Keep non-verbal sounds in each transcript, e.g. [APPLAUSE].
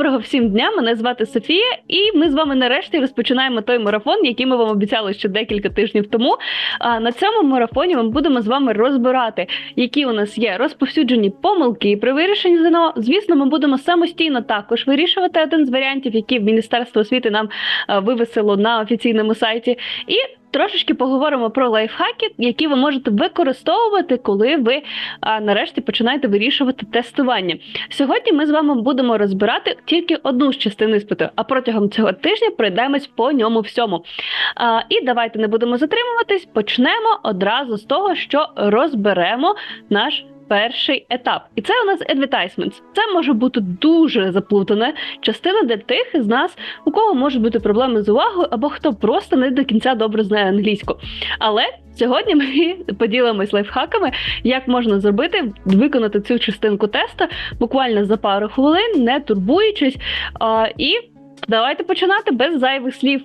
Доброго всім дня! Мене звати Софія, і ми з вами нарешті розпочинаємо той марафон, який ми вам обіцяли ще декілька тижнів тому. А на цьому марафоні ми будемо з вами розбирати, які у нас є розповсюджені помилки при вирішенні ЗНО. Звісно, ми будемо самостійно також вирішувати один з варіантів, які Міністерство освіти нам а, вивесило на офіційному сайті. І Трошечки поговоримо про лайфхаки, які ви можете використовувати, коли ви а, нарешті починаєте вирішувати тестування. Сьогодні ми з вами будемо розбирати тільки одну з частин іспиту, а протягом цього тижня пройдемось по ньому всьому. А, і давайте не будемо затримуватись. Почнемо одразу з того, що розберемо наш. Перший етап, і це у нас advertisements. Це може бути дуже заплутана частина для тих з нас, у кого можуть бути проблеми з увагою, або хто просто не до кінця добре знає англійську. Але сьогодні ми [LAUGHS] поділимось лайфхаками, як можна зробити, виконати цю частинку теста буквально за пару хвилин, не турбуючись. А, І давайте починати без зайвих слів.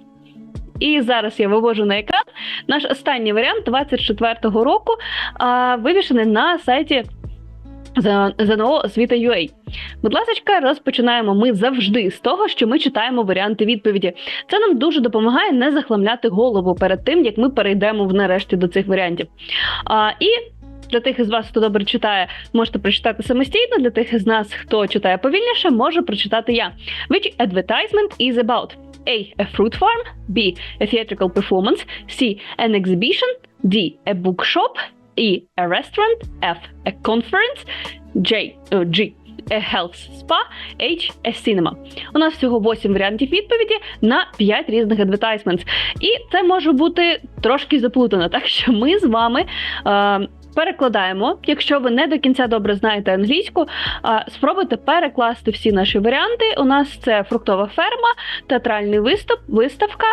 І зараз я вивожу на екран наш останній варіант 24-го року, а, вивішений на сайті ЗНО освіта.ua. Будь ласка, розпочинаємо ми завжди з того, що ми читаємо варіанти відповіді. Це нам дуже допомагає не захламляти голову перед тим, як ми перейдемо в нарешті до цих варіантів. А, І для тих із вас, хто добре читає, можете прочитати самостійно. Для тих із нас, хто читає повільніше, можу прочитати я. Which advertisement is about? A. A fruit farm. B. A theatrical performance. C. An exhibition. D. A bookshop. E. A restaurant. F. A conference. J. uh, G. A health spa. H. A cinema. У нас всього 8 варіантів відповіді на 5 різних advertisements. І це може бути трошки заплутано, так що ми з вами. Е, Перекладаємо, якщо ви не до кінця добре знаєте англійську, спробуйте перекласти всі наші варіанти. У нас це фруктова ферма, театральний виступ, виставка,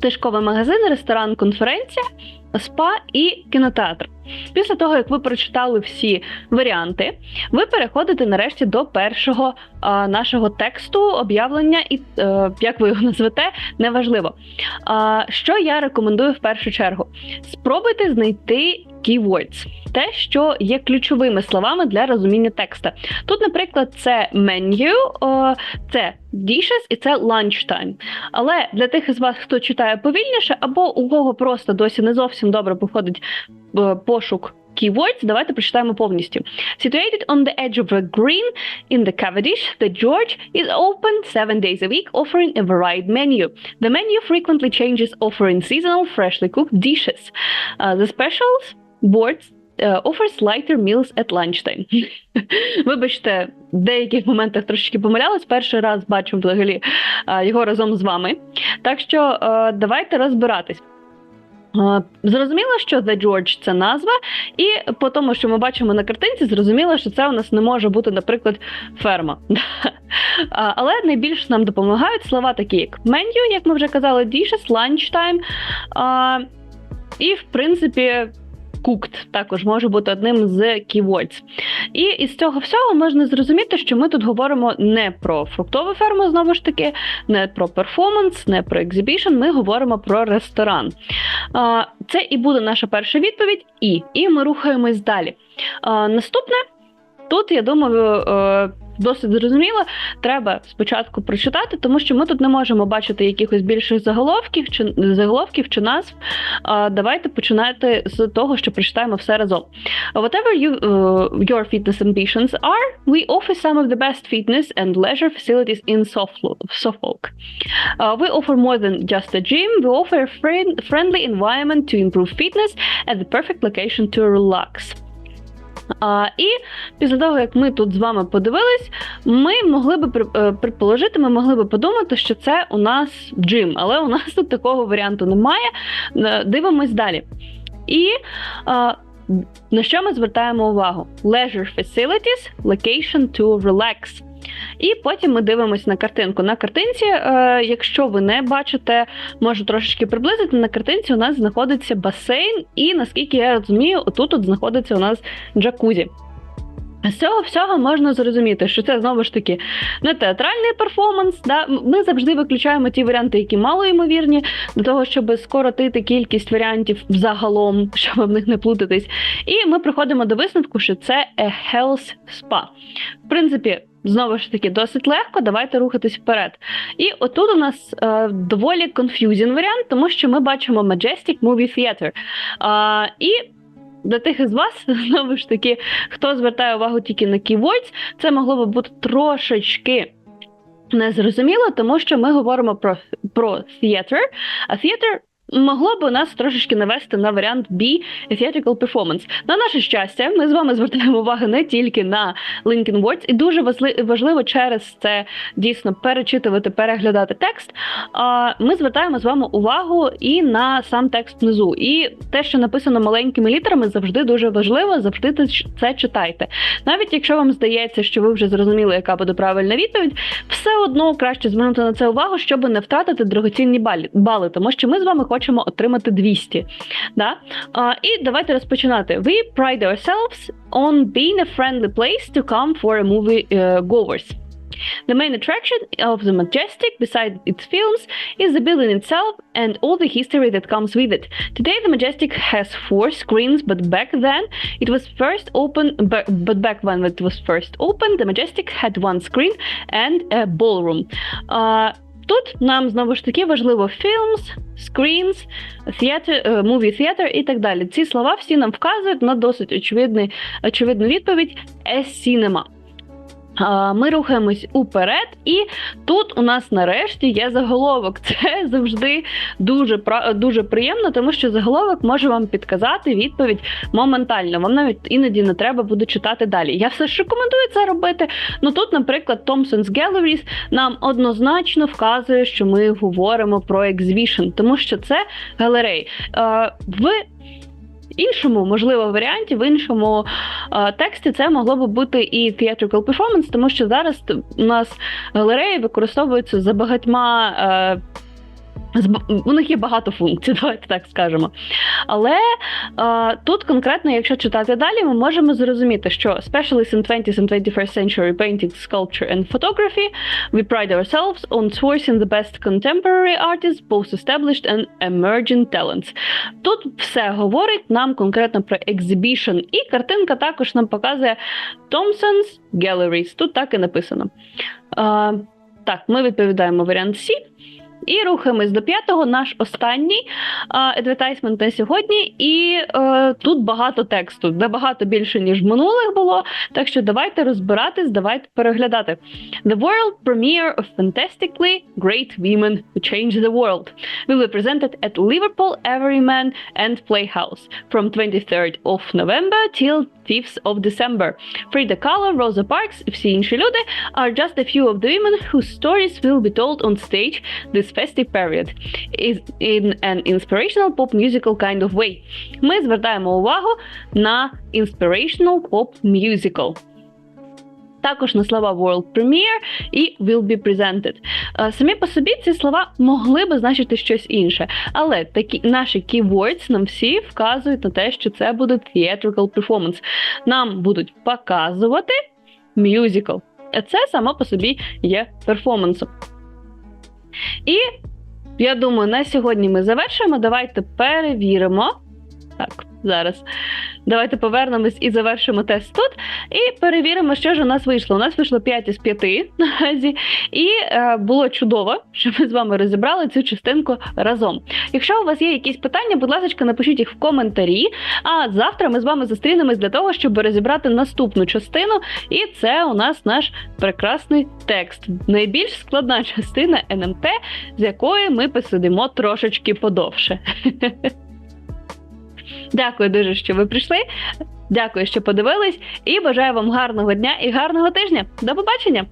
книжковий магазин, ресторан, конференція, спа і кінотеатр. Після того, як ви прочитали всі варіанти, ви переходите нарешті до першого а, нашого тексту, об'явлення, і а, як ви його назвете, неважливо. А, Що я рекомендую в першу чергу? Спробуйте знайти keywords, те, що є ключовими словами для розуміння текста. Тут, наприклад, це menu, це dishes і це lunchtime. Але для тих із вас, хто читає повільніше, або у кого просто досі не зовсім добре походить пошук keywords, давайте прочитаємо повністю. Situated on the edge of a green in the Cavendish, the George is open seven days a week, offering a varied menu. The menu frequently changes, offering seasonal, freshly cooked dishes. Uh, the specials boards uh, offers lighter meals at lunchtime. [LAUGHS] Вибачте, в деяких моментах трошечки помилялась. Перший раз бачу взагалі uh, його разом з вами. Так що uh, давайте розбиратись. Зрозуміло, що The George – це назва, і по тому, що ми бачимо на картинці, зрозуміло, що це у нас не може бути, наприклад, ферма. [LAUGHS] Але найбільше нам допомагають слова, такі як menu, як ми вже казали, dishes, lunchtime. І, в принципі, cooked також може бути одним з keywords. І із цього всього можна зрозуміти, що ми тут говоримо не про фруктову ферму, знову ж таки, не про перформанс, не про екзибішн, ми говоримо про ресторан. Це і буде наша перша відповідь, і І ми рухаємось далі. Наступне, тут, я думаю, е, досить зрозуміло, треба спочатку прочитати, тому що ми тут не можемо бачити якихось більших заголовків чи заголовків чи назв. Давайте починати з того, що прочитаємо все разом. Whatever you, uh, your fitness ambitions are, we offer some of the best fitness and leisure facilities in Suffolk. Uh, we offer more than just a gym, we offer a friend, friendly environment to improve fitness and the perfect location to relax. А, І після того, як ми тут з вами подивились, ми могли би е, предположити, ми могли би подумати, що це у нас джим, але у нас тут такого варіанту немає. Дивимось далі. І а, на що ми звертаємо увагу? Leisure facilities, location to relax. І потім ми дивимося на картинку. На картинці, е, якщо ви не бачите, можу трошечки приблизити. На картинці у нас знаходиться басейн, і наскільки я розумію, отут от знаходиться у нас джакузі. З цього всього можна зрозуміти, що це знову ж таки не театральний перформанс. Да? Ми завжди виключаємо ті варіанти, які мало ймовірні, для того, щоб скоротити кількість варіантів взагалом, [LAUGHS] щоб в них не плутатись. І ми приходимо до висновку, що це a health spa. В принципі, знову ж таки, досить легко. Давайте рухатись вперед. І отут у нас е, доволі confusing варіант, тому що ми бачимо Majestic Movie Theater. Е, і для тих із вас, [LAUGHS] знову ж таки, хто звертає увагу тільки на keywords, це могло би бути трошечки незрозуміло, тому що ми говоримо про, про theater, а theater Могло б у нас трошечки навести на варіант B Theatrical Performance. На наше щастя, ми з вами звертаємо увагу не тільки на Lincoln Words, і дуже важливо через це дійсно перечитувати, переглядати текст. Ми звертаємо з вами увагу і на сам текст внизу. І те, що написано маленькими літерами, завжди дуже важливо, завжди це читайте. Навіть якщо вам здається, що ви вже зрозуміли, яка буде правильна відповідь, все одно краще звернути на це увагу, щоб не втратити дорогоцінні бали, тому що ми з вами хочемо хочемо отримати 200. Да? Uh, і давайте розпочинати. We pride ourselves on being a friendly place to come for a movie uh, goers. The main attraction of the Majestic, besides its films, is the building itself and all the history that comes with it. Today, the Majestic has four screens, but back then it was first open. But back when it was first opened, the Majestic had one screen and a ballroom. Uh, Тут нам знову ж таки важливо films, screens, theater, movie theater і так далі. Ці слова всі нам вказують на досить очевидний, очевидну відповідь «a cinema». Ми рухаємось уперед, і тут у нас нарешті є заголовок. [LAUGHS] Це завжди дуже дуже приємно, тому що заголовок може вам підказати відповідь моментально. Вам навіть іноді не треба буде читати далі. Я все ж рекомендую це робити. Ну тут, наприклад, Thompson's Galleries нам однозначно вказує, що ми говоримо про exhibition, тому що це галереї. В іншому, можливо, варіанті, в іншому е, тексті це могло би бути і theatrical performance, тому що зараз у нас галереї використовуються за багатьма. Е, у них є багато функцій, [LAUGHS] давайте так скажемо. Але е, тут конкретно, якщо читати далі, ми можемо зрозуміти, що specialists in 20th and 21st century painting, sculpture and photography, we pride ourselves on sourcing the best contemporary artists, both established and emerging talents. Тут все говорить нам конкретно про exhibition, і картинка також нам показує Thompson's Galleries. Тут так і написано. Е, так, ми відповідаємо варіант C. І рухаємось до п'ятого, наш останній адвертайзмент на сьогодні. І е, тут багато тексту, набагато більше, ніж в минулих було. Так що давайте розбиратись, давайте переглядати. The world premiere of fantastically great women who change the world will be presented at Liverpool Everyman and Playhouse from 23rd of November till 5th of December. Frida Kahlo, Rosa Parks і всі інші люди are just a few of the women whose stories will be told on stage this festive period is in an inspirational pop musical kind of way. Ми звертаємо увагу на inspirational pop musical. Також на слова World Premiere і Will be presented. Самі по собі ці слова могли би значити щось інше, але такі наші keywords нам всі вказують на те, що це буде theatrical performance. Нам будуть показувати musical. А це само по собі є перформансом. І я думаю, на сьогодні ми завершуємо. Давайте перевіримо. Так, зараз. Давайте повернемось і завершимо тест тут. І перевіримо, що ж у нас вийшло. У нас вийшло 5 із 5 наразі. І е, було чудово, що ми з вами розібрали цю частинку разом. Якщо у вас є якісь питання, будь ласка, напишіть їх в коментарі. А завтра ми з вами зустрінемось для того, щоб розібрати наступну частину. І це у нас наш прекрасний текст. Найбільш складна частина НМТ, з якої ми посидимо трошечки подовше. [LAUGHS] Дякую дуже, що ви прийшли. Дякую, що подивились, і бажаю вам гарного дня і гарного тижня. До побачення!